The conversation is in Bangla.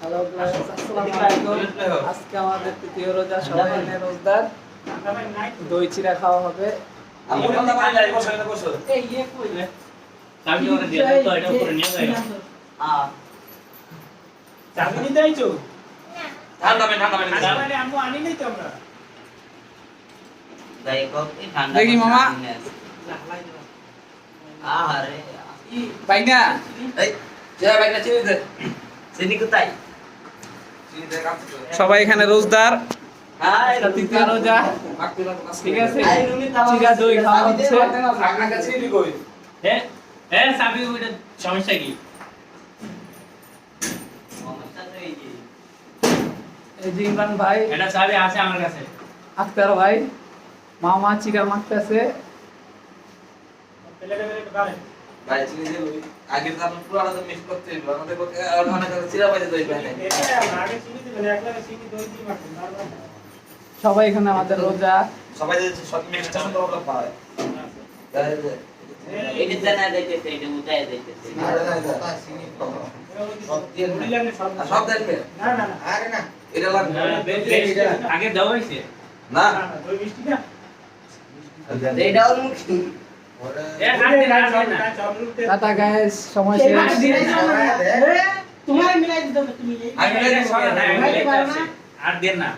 হ্যালো গাইস আসসালামু আলাইকুম আজকে আমাদের তৃতীয় রোজা সবাই রোজদার। দই চিরা খাওয়া হবে। এই দেখি মামা। ভাই না চিনি কোথায় সবাই এখানে রোজদার। হাই রোজা। ঠিক আছে? চিরা দই খাওয়া হচ্ছে। এ এ চাবি সমস্যা কি? এই ভাই এটা চাবি আছে আমার কাছে। আক্তার ভাই মামা চিরা মাখতেছে পেলে পেলে গালেন এটা আগে চিনি দিবেন এক লাগে চিনি দই দিয়ে মাখুন সবাই এখানে আমাদের রোজা। সবাই সব পায়। এটা জানা যাইতেছে এটা উঠায় যাইতেছে। সব সব দেখবে না? না না এটা লাগবে আগে দেওয়া হয়েছে। না। না না দই মিষ্টি না টাটা গাইস সময় শেষ। তোমার মিলাই দিতে তুমি আমি মিলাই লিখতে আছি। আর দেন না।